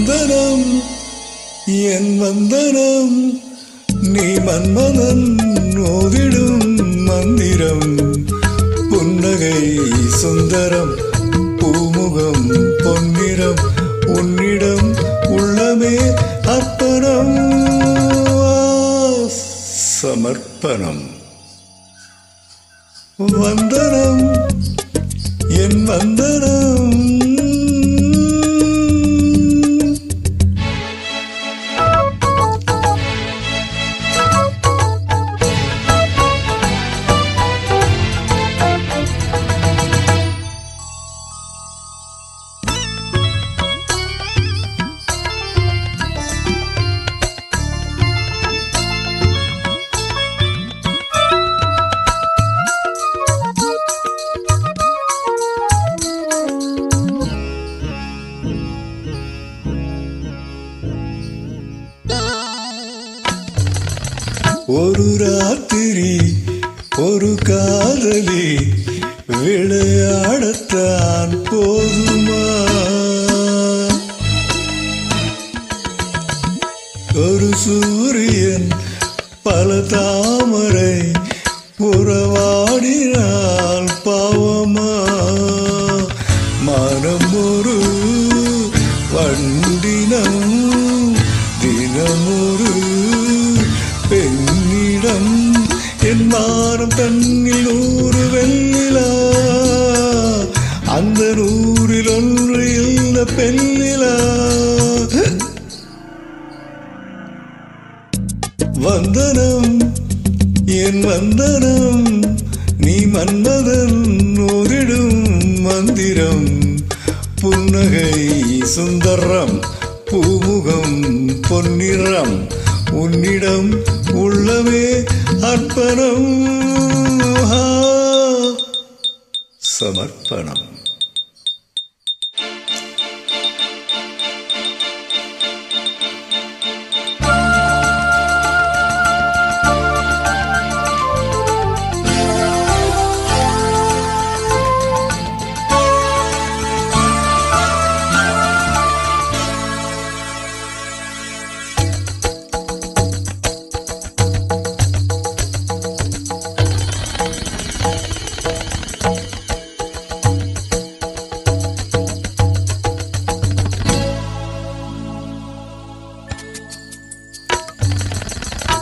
வந்தனம் என் வந்தனம் நீ மன்மதன் ஓதிடும் மந்திரம். புன்னகை சுந்தரம் பூமுகம் பொன்னிறம் உன்னிடம் உள்ளமே அர்ப்பணம். சமர்ப்பணம். வந்தனம் என் வந்தனம் ஒரு ராத்திரி ஒரு காதலி விளையாடத்தான் போதுமா? ஒரு சூரியன் பல தாமரை உறவாடினால் பாவமா? மனம் ஒரு வண்டினம் தினமொரு என் மானம் தன்னில் நூறு வெண்ணிலா. அந்த நூறில் ஒன்று இல்ல பெண்ணிலா. வந்தனம் என் வந்தனம் நீ மன்மதன் ஓரிடும் மந்திரம். புன்னகை சுந்தரம் பூமுகம் பொன்னிறம். உன்னிடம் உள்ளமே அர்ப்பணம். சமர்ப்பணம்.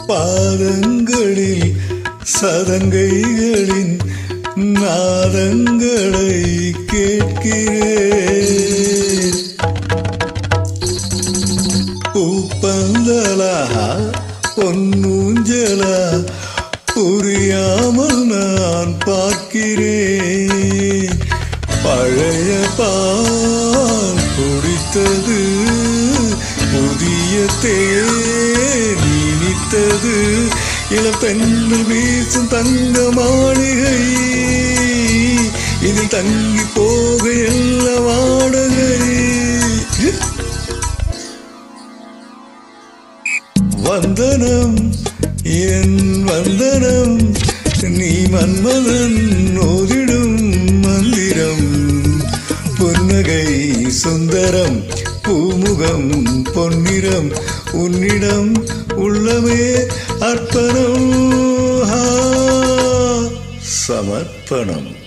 பாதங்களில் சதங்கைகளின் நாதங்களை கேட்கிறேன். பூப்பந்தலா பொன்னூஞ்சலா புரியாமல் நான் பார்க்கிறேன். பழைய பால் குடித்தது புதிய தேர் இனித்தது இளப்பெண்கள் வீசும் தங்க மாளிகை. இதில் தங்கி போக எல்லா வாடகை. வந்தனம் என் வந்தனம் நீ மன்மதன் ஓதிடும் மந்திரம். புன்னகை சுந்தரம் பூமுகம் பொன்னிறம் உன்னிடம் உள்ளமே அர்ப்பணம். சமர்ப்பணம்.